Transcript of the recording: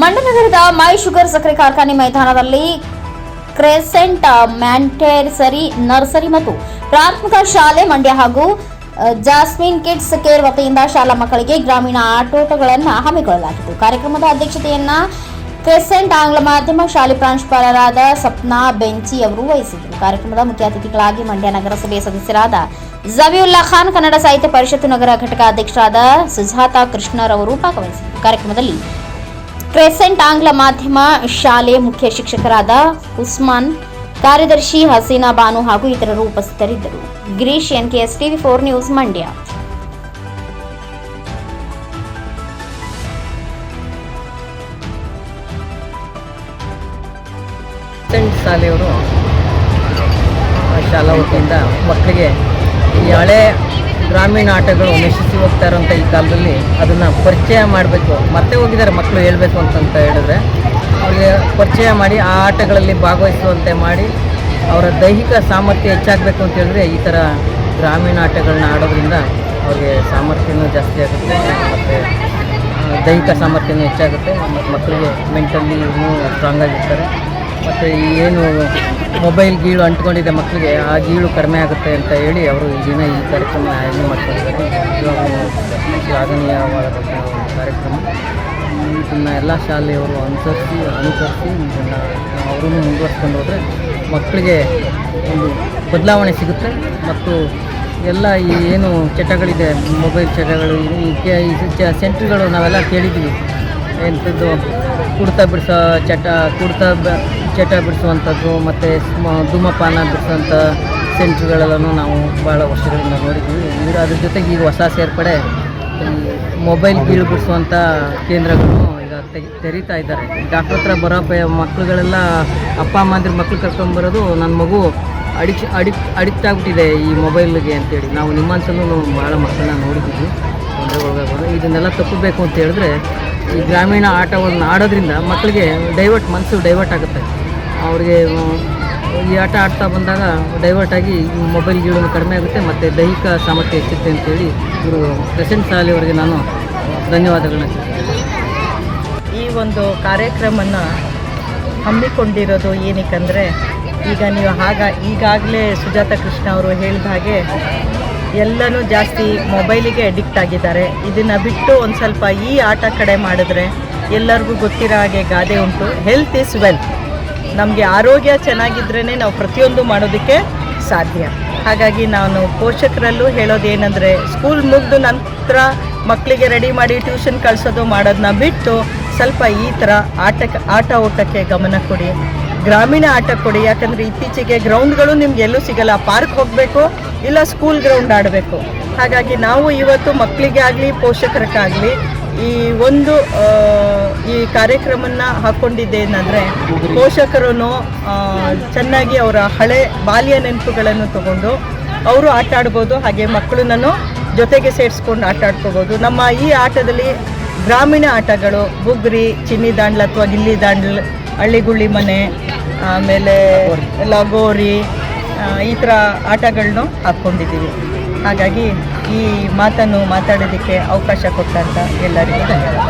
ಮಂಡ್ಯನಗರದ ಮೈ sugar ಸಕ್ಕರೆ ಕಾರ್ಖಾನೆ ಮೈದಾನದಲ್ಲಿ ಕ್ರೆಸೆಂಟ್ ಮ್ಯಾಂಟೇಸರಿ ನರ್ಸರಿ ಮತ್ತು ಪ್ರಾಥಮಿಕ ಶಾಲೆ ಮಂಡ್ಯ ಹಾಗೂ ಜಾಸ್ಮಿನ್ ಕಿಡ್ಸ್ ಕೇರ್ ವತಿಯಿಂದ ಶಾಲಾ ಮಕ್ಕಳಿಗೆ ಗ್ರಾಮೀಣ ಆಟೋಟಗಳನ್ನು ಹಮ್ಮಿಕೊಳ್ಳಲಾಗಿತ್ತು. ಕಾರ್ಯಕ್ರಮದ ಅಧ್ಯಕ್ಷತೆಯನ್ನ ಕ್ರೆಸೆಂಟ್ ಆಂಗ್ಲ ಮಾಧ್ಯಮ ಶಾಲೆ ಪ್ರಾಂಶುಪಾಲರಾದ ಸಪ್ನಾ ಬೆಂಚಿ ಅವರು ವಹಿಸಿದರು ಕಾರ್ಯಕ್ರಮದ ಮುಖ್ಯ ಅತಿಥಿಗಳಾಗಿ ಮಂಡ್ಯ ನಗರಸಭೆಯ ಸದಸ್ಯರಾದ ಜಬಿಯುಲ್ಲಾ ಖಾನ್, ಕನ್ನಡ ಸಾಹಿತ್ಯ ಪರಿಷತ್ತು ನಗರ ಘಟಕ ಅಧ್ಯಕ್ಷರಾದ ಸುಜಾತಾ ಕೃಷ್ಣರವರು ಭಾಗವಹಿಸಿದರು ಕಾರ್ಯಕ್ರಮದಲ್ಲಿ ಕ್ರೆಸೆಂಟ್ ಆಂಗ್ಲ ಮಾಧ್ಯಮ ಶಾಲೆ ಮುಖ್ಯ ಶಿಕ್ಷಕರಾದ ಉಸ್ಮಾನ್, ಕಾರ್ಯದರ್ಶಿ ಹಸೀನಾ ಬಾನು ಹಾಗೂ ಇತರರು ಉಪಸ್ಥಿತರಿದ್ದರು. Girish, NKS TV four news Mandya. ಶಾಲೆಯವರು ಶಾಲಾ ವತಿಯಿಂದ ಮಕ್ಕಳಿಗೆ ಈ ಹಳೆ ಗ್ರಾಮೀಣ ಆಟಗಳು ನಶಿಸಿ ಹೋಗ್ತಾ ಇರೋಂಥ ಈ ಕಾಲದಲ್ಲಿ ಅದನ್ನು ಪರಿಚಯ ಮಾಡಬೇಕು. ಮತ್ತೆ ಹೋಗಿದ್ದಾರೆ ಮಕ್ಕಳು ಹೇಳಬೇಕು ಅಂತಂತ ಹೇಳಿದ್ರೆ. ಅವ್ರಿಗೆ ಪರಿಚಯ ಮಾಡಿ, ಆ ಆಟಗಳಲ್ಲಿ ಭಾಗವಹಿಸುವಂತೆ ಮಾಡಿ, ಅವರ ದೈಹಿಕ ಸಾಮರ್ಥ್ಯ ಹೆಚ್ಚಾಗಬೇಕು ಅಂತ ಹೇಳಿದ್ರೆ ಈ ಥರ ಗ್ರಾಮೀಣ ಆಟಗಳನ್ನ ಆಡೋದ್ರಿಂದ ಅವ್ರಿಗೆ ಸಾಮರ್ಥ್ಯನೂ ಜಾಸ್ತಿ ಆಗುತ್ತೆ, ಮತ್ತು ದೈಹಿಕ ಸಾಮರ್ಥ್ಯನೂ ಹೆಚ್ಚಾಗುತ್ತೆ, ಮತ್ತು ಮಕ್ಕಳಿಗೆ ಮೆಂಟಲಿ ಸ್ಟ್ರಾಂಗ್ ಆಗಿರ್ತಾರೆ. ಮತ್ತು ಏನು ಮೊಬೈಲ್ ಗೀಳು ಅಂಟ್ಕೊಂಡಿದೆ ಮಕ್ಕಳಿಗೆ ಆ ಗೀಳು ಕಡಿಮೆ ಆಗುತ್ತೆ ಅಂತ ಹೇಳಿ ಅವರು ಈ ದಿನ ಈ ಕಾರ್ಯಕ್ರಮ ಆಯೋಜನೆ ಮಾಡ್ಕೊಂಡಿದ್ದಾರೆ. ಶ್ಲಾಘನೀಯವಾದ ಕಾರ್ಯಕ್ರಮ. ಇದನ್ನು ಎಲ್ಲ ಶಾಲೆಯವರು ಅನುಸರಿಸಿ ಅನುಸರಿಸಿ ಇದನ್ನು ಅವರೂ ಮುಂದುವರ್ಸ್ಕೊಂಡು ಹೋದರೆ ಮಕ್ಕಳಿಗೆ ಒಂದು ಬದಲಾವಣೆ ಸಿಗುತ್ತೆ. ಮತ್ತು ಎಲ್ಲ ಈ ಏನು ಚಟಗಳಿದೆ ಮೊಬೈಲ್ ಚಟಗಳು, ಈ ಸೆಂಟ್ರ್ಗಳು ನಾವೆಲ್ಲ ಕೇಳಿದ್ದೀವಿ. ಎಂಥದ್ದು ಕುಡ್ತಾ ಬಿಡಿಸೋ ಚಟ, ಕುಡ್ತಾ ಚಟ ಬಿಡಿಸುವಂಥದ್ದು ಮತ್ತು ಧೂಮಪಾನ ಬಿಡಿಸುವಂಥ ಸೆಂಟ್ರ್ಗಳೆಲ್ಲನೂ ನಾವು ಭಾಳ ವರ್ಷಗಳಿಂದ ನೋಡಿದ್ದೀವಿ. ಈಗ ಅದ್ರ ಜೊತೆಗೆ ಈಗ ಹೊಸ ಸೇರ್ಪಡೆ ಮೊಬೈಲ್ ಗೀಳು ಬಿಡಿಸುವಂಥ ಕೇಂದ್ರಗಳು ಈಗ ತೆಗಿ- ತೆರೀತಾ ಇದ್ದಾರೆ. ಡಾಕ್ಟ್ರ್ ಹತ್ರ ಬರೋ ಮಕ್ಕಳುಗಳೆಲ್ಲ ಅಪ್ಪ, ಅಮ್ಮ ಅಂದ್ರೆ ಮಕ್ಳು ಕರ್ಕೊಂಬರೋದು ನನ್ನ ಮಗು ಅಡಿಕ್ಷ ಅಡಿಕ್ಟ್ ಅಡಿಕ್ಟ್ ಆಗಿಬಿಟ್ಟಿದೆ ಈ ಮೊಬೈಲ್ಗೆ ಅಂತೇಳಿ. ನಾವು ನಿಮ್ಮಂತಲೂ ಭಾಳ ಮಕ್ಕಳನ್ನ ನೋಡಿದ್ದೀವಿ. ತೊಂದರೆ ಒಳಗಾಗೋದು. ಇದನ್ನೆಲ್ಲ ತಪ್ಪಬೇಕು ಅಂತ ಹೇಳಿದ್ರೆ ಈ ಗ್ರಾಮೀಣ ಆಟವನ್ನು ಆಡೋದ್ರಿಂದ ಮಕ್ಕಳಿಗೆ ಡೈವರ್ಟ್ ಮನಸ್ಸು ಡೈವರ್ಟ್ ಆಗುತ್ತೆ. ಅವ್ರಿಗೆ ಈ ಆಟ ಆಡ್ತಾ ಬಂದಾಗ ಡೈವರ್ಟ್ ಆಗಿ ಮೊಬೈಲ್ ಗೀಳು ಕಡಿಮೆ ಆಗುತ್ತೆ ಮತ್ತು ದೈಹಿಕ ಸಾಮರ್ಥ್ಯ ಹೆಚ್ಚುತ್ತೆ ಅಂತೇಳಿ ಇವರು ಪ್ರೆಸೆಂಟ್ ಶಾಲೆಯವರಿಗೆ ನಾನು ಧನ್ಯವಾದಗಳನ್ನ. ಈ ಒಂದು ಕಾರ್ಯಕ್ರಮನ ಹಮ್ಮಿಕೊಂಡಿರೋದು ಏನಕ್ಕಂದರೆ, ಈಗ ನೀವು ಆಗ ಈಗಾಗಲೇ ಸುಜಾತ ಕೃಷ್ಣ ಅವರು ಹೇಳಿದ ಹಾಗೆ ಎಲ್ಲನೂ ಜಾಸ್ತಿ ಮೊಬೈಲಿಗೆ ಅಡಿಕ್ಟ್ ಆಗಿದ್ದಾರೆ. ಇದನ್ನು ಬಿಟ್ಟು ಒಂದು ಸ್ವಲ್ಪ ಈ ಆಟ ಕಡೆ ಮಾಡಿದ್ರೆ ಎಲ್ಲರಿಗೂ ಗೊತ್ತಿರೋ ಹಾಗೆ ಗಾದೆ ಉಂಟು. ಹೆಲ್ತ್ ಈಸ್ ವೆಲ್ತ್ ನಮಗೆ ಆರೋಗ್ಯ ಚೆನ್ನಾಗಿದ್ರೇ ನಾವು ಪ್ರತಿಯೊಂದು ಮಾಡೋದಕ್ಕೆ ಸಾಧ್ಯ. ಹಾಗಾಗಿ ನಾನು ಪೋಷಕರಲ್ಲೂ ಹೇಳೋದೇನೆಂದರೆ ಸ್ಕೂಲ್ ಮುಗಿದು ನಂತರ ಮಕ್ಕಳಿಗೆ ರೆಡಿ ಮಾಡಿ ಟ್ಯೂಷನ್ ಕಳಿಸೋದು ಮಾಡೋದನ್ನ ಬಿಟ್ಟು ಸ್ವಲ್ಪ ಈ ಥರ ಆಟಕ್ಕೆ, ಆಟ ಓಟಕ್ಕೆ ಗಮನ ಕೊಡಿ. ಗ್ರಾಮೀಣ ಆಟ ಕೊಡಿ, ಯಾಕಂದರೆ ಇತ್ತೀಚೆಗೆ ಗ್ರೌಂಡ್ಗಳು ನಿಮ್ಗೆ ಎಲ್ಲೂ ಸಿಗಲ್ಲ. ಪಾರ್ಕ್ ಹೋಗಬೇಕು, ಇಲ್ಲ ಸ್ಕೂಲ್ ಗ್ರೌಂಡ್ ಆಡಬೇಕು. ಹಾಗಾಗಿ ನಾವು ಇವತ್ತು ಮಕ್ಕಳಿಗೆ ಆಗಲಿ ಪೋಷಕರಿಗಾಗಲಿ ಈ ಒಂದು ಈ ಕಾರ್ಯಕ್ರಮನ ಹಾಕ್ಕೊಂಡಿದ್ದೇನೆಂದರೆ ಪೋಷಕರು ಚೆನ್ನಾಗಿ ಅವರ ಹಳೆ ಬಾಲ್ಯ ನೆನಪುಗಳನ್ನು ತಗೊಂಡು ಅವರು ಆಟ ಆಡ್ಬೋದು, ಹಾಗೆ ಮಕ್ಕಳನ್ನು ಜೊತೆಗೆ ಸೇರಿಸ್ಕೊಂಡು ಆಟ ಆಡ್ಕೋಬೋದು. ನಮ್ಮ ಈ ಆಟದಲ್ಲಿ ಗ್ರಾಮೀಣ ಆಟಗಳು, ಬುಗ್ರಿ, ಚಿನ್ನಿ ದಾಂಡ್ಲ ಅಥವಾ ಗಿಲ್ಲಿ ದಾಂಡ್ಲ್, ಹಳ್ಳಿಗುಳ್ಳಿ ಮನೆ, ಆಮೇಲೆ ಲಗೋರಿ ಈ ಥರ ಆಟಗಳನ್ನೂ ಹಾಕ್ಕೊಂಡಿದ್ದೀವಿ. ಹಾಗಾಗಿ ಈ ಮಾತನ್ನು ಮಾತಾಡೋದಕ್ಕೆ ಅವಕಾಶ ಕೊಟ್ಟಂತ ಎಲ್ಲರಿಗೂ ಧನ್ಯವಾದ